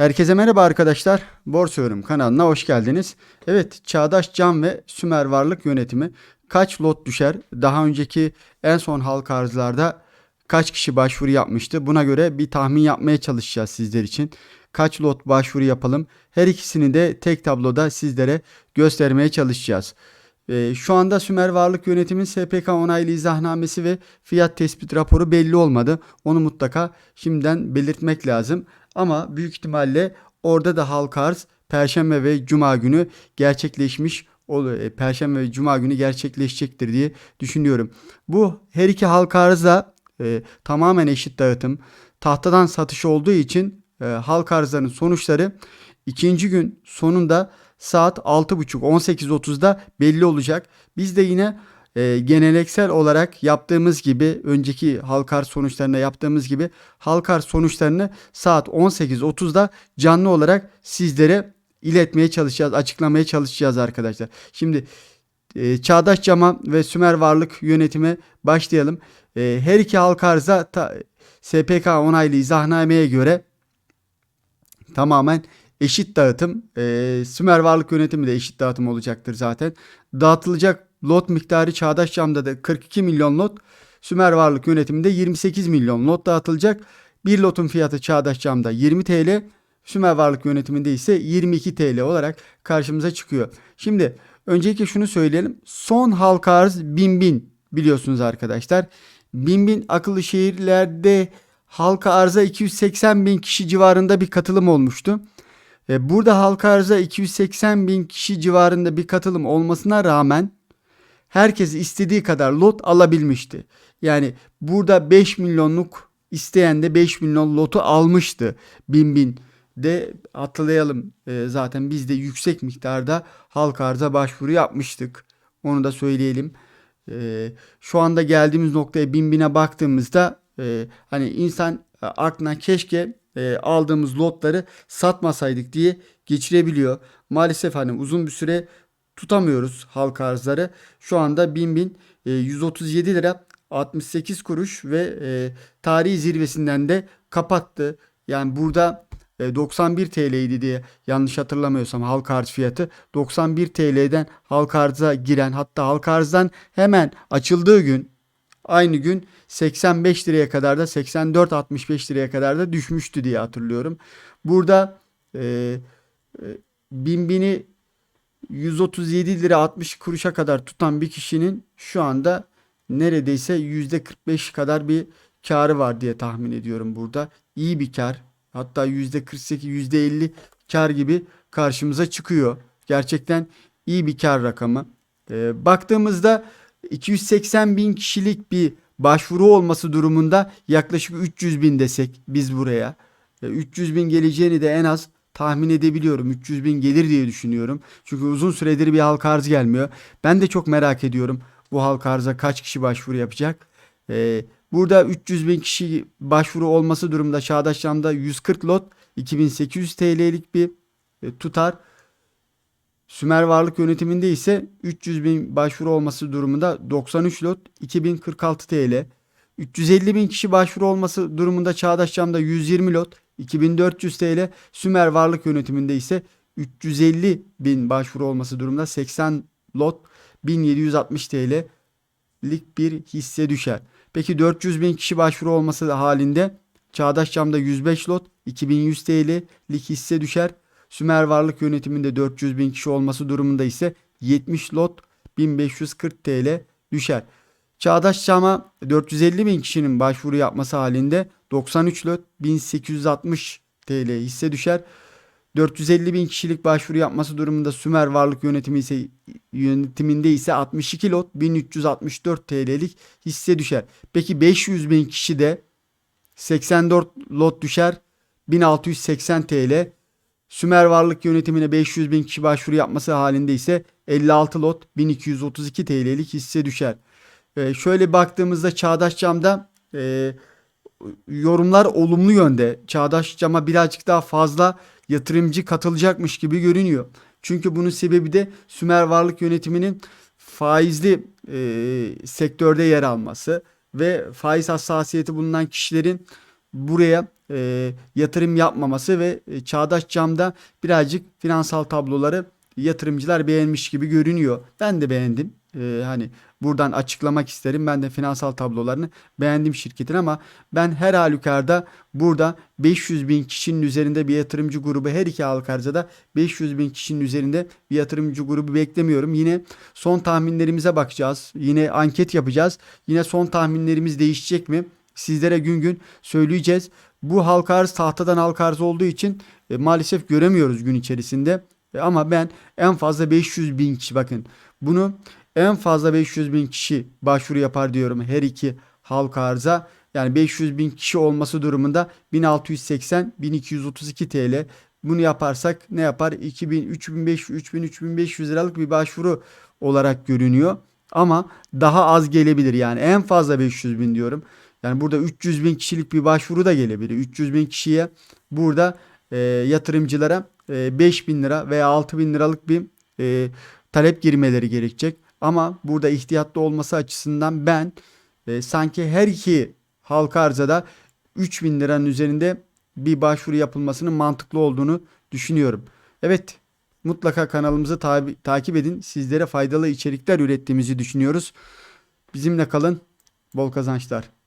Herkese merhaba arkadaşlar. Borsa Yorum kanalına hoş geldiniz. Evet, Çağdaş Cam ve Sümer Varlık Yönetimi kaç lot düşer? Daha önceki en son halka arzlarda kaç kişi başvuru yapmıştı? Buna göre bir tahmin yapmaya çalışacağız sizler için. Kaç lot başvuru yapalım? Her ikisini de tek tabloda sizlere göstermeye çalışacağız. Ee, şu anda Sümer Varlık Yönetimi SPK onaylı izahnamesi ve fiyat tespit raporu belli olmadı. Onu mutlaka şimdiden belirtmek lazım. Ama büyük ihtimalle orada da halka arz Perşembe ve Cuma günü gerçekleşmiş e, Perşembe ve Cuma günü gerçekleşecektir diye düşünüyorum. Bu her iki halka arz da e, tamamen eşit dağıtım. Tahtadan satış olduğu için e, halka arzların sonuçları ikinci gün sonunda saat 6.30-18.30'da belli olacak. Biz de yine e, geneleksel olarak yaptığımız gibi önceki halkar sonuçlarında yaptığımız gibi halkar sonuçlarını saat 18.30'da canlı olarak sizlere iletmeye çalışacağız, açıklamaya çalışacağız arkadaşlar. Şimdi e, Çağdaş Cama ve Sümer Varlık Yönetimi başlayalım. E, her iki halka arıza ta- SPK onaylı izahnameye göre tamamen eşit dağıtım. E, Sümer Varlık Yönetimi de eşit dağıtım olacaktır zaten. Dağıtılacak lot miktarı Çağdaş Cam'da da 42 milyon lot. Sümer Varlık Yönetiminde 28 milyon lot dağıtılacak. Bir lotun fiyatı Çağdaş Cam'da 20 TL. Sümer Varlık Yönetiminde ise 22 TL olarak karşımıza çıkıyor. Şimdi öncelikle şunu söyleyelim. Son halka arz 1000 bin biliyorsunuz arkadaşlar. 1000 bin akıllı şehirlerde halka arza 280 bin kişi civarında bir katılım olmuştu. E, Burada halka arza 280 bin kişi civarında bir katılım olmasına rağmen herkes istediği kadar lot alabilmişti. Yani burada 5 milyonluk isteyen de 5 milyon lotu almıştı. Bin bin de hatırlayalım e, zaten biz de yüksek miktarda halka arza başvuru yapmıştık. Onu da söyleyelim. E, şu anda geldiğimiz noktaya bin bine baktığımızda hani insan aklına keşke e, aldığımız lotları satmasaydık diye geçirebiliyor. Maalesef hani uzun bir süre tutamıyoruz halka arzları. Şu anda 1000 bin e, 137 lira 68 kuruş ve e, tarihi zirvesinden de kapattı. Yani burada e, 91 TL'ydi diye yanlış hatırlamıyorsam halka arz fiyatı 91 TL'den halka arza giren hatta halka arzdan hemen açıldığı gün aynı gün 85 liraya kadar da 84-65 liraya kadar da düşmüştü diye hatırlıyorum. Burada e, e, bin bini 137 lira 60 kuruşa kadar tutan bir kişinin şu anda neredeyse %45 kadar bir karı var diye tahmin ediyorum burada. İyi bir kar. Hatta %48 %50 kar gibi karşımıza çıkıyor. Gerçekten iyi bir kar rakamı. Ee, baktığımızda 280 bin kişilik bir başvuru olması durumunda yaklaşık 300 bin desek biz buraya. E, 300 bin geleceğini de en az tahmin edebiliyorum. 300 bin gelir diye düşünüyorum. Çünkü uzun süredir bir halka arz gelmiyor. Ben de çok merak ediyorum bu halka arza kaç kişi başvuru yapacak. E, burada 300 bin kişi başvuru olması durumda Çağdaş Cam'da 140 lot 2800 TL'lik bir e, tutar. Sümer Varlık Yönetiminde ise 300 bin başvuru olması durumunda 93 lot 2046 TL. 350 bin kişi başvuru olması durumunda Çağdaş Cam'da 120 lot 2400 TL. Sümer Varlık Yönetiminde ise 350 bin başvuru olması durumunda 80 lot 1760 TL'lik bir hisse düşer. Peki 400 bin kişi başvuru olması halinde Çağdaş Cam'da 105 lot 2100 TL'lik hisse düşer. Sümer Varlık Yönetiminde 400 bin kişi olması durumunda ise 70 lot 1540 TL düşer. Çağdaş Cam'a 450 bin kişinin başvuru yapması halinde 93 lot 1860 TL hisse düşer. 450 bin kişilik başvuru yapması durumunda Sümer Varlık Yönetimi ise yönetiminde ise 62 lot 1364 TL'lik hisse düşer. Peki 500 bin kişi de 84 lot düşer 1680 TL. Sümer Varlık Yönetimine 500 bin kişi başvuru yapması halinde ise 56 lot 1232 TL'lik hisse düşer. Ee, şöyle baktığımızda Çağdaş Cam'da e, yorumlar olumlu yönde. Çağdaş Cam'a birazcık daha fazla yatırımcı katılacakmış gibi görünüyor. Çünkü bunun sebebi de Sümer Varlık Yönetiminin faizli e, sektörde yer alması ve faiz hassasiyeti bulunan kişilerin buraya e, yatırım yapmaması ve e, Çağdaş Cam'da birazcık finansal tabloları yatırımcılar beğenmiş gibi görünüyor. Ben de beğendim. E, hani buradan açıklamak isterim. Ben de finansal tablolarını beğendim şirketin ama ben her halükarda burada 500 bin kişinin üzerinde bir yatırımcı grubu her iki halka arzada 500 bin kişinin üzerinde bir yatırımcı grubu beklemiyorum. Yine son tahminlerimize bakacağız. Yine anket yapacağız. Yine son tahminlerimiz değişecek mi? Sizlere gün gün söyleyeceğiz. Bu halka arz tahtadan halka arz olduğu için e, maalesef göremiyoruz gün içerisinde. E, ama ben en fazla 500 bin kişi bakın bunu en fazla 500 bin kişi başvuru yapar diyorum her iki halka arza. Yani 500 bin kişi olması durumunda 1680 1232 TL. Bunu yaparsak ne yapar? 2000 3500 3000 3500 liralık bir başvuru olarak görünüyor. Ama daha az gelebilir yani en fazla 500 bin diyorum. Yani burada 300 bin kişilik bir başvuru da gelebilir. 300 bin kişiye burada e, yatırımcılara e, 5 bin lira veya 6 bin liralık bir e, talep girmeleri gerekecek. Ama burada ihtiyatlı olması açısından ben e, sanki her iki halka arzada 3 bin liranın üzerinde bir başvuru yapılmasının mantıklı olduğunu düşünüyorum. Evet mutlaka kanalımızı tabi- takip edin. Sizlere faydalı içerikler ürettiğimizi düşünüyoruz. Bizimle kalın. Bol kazançlar.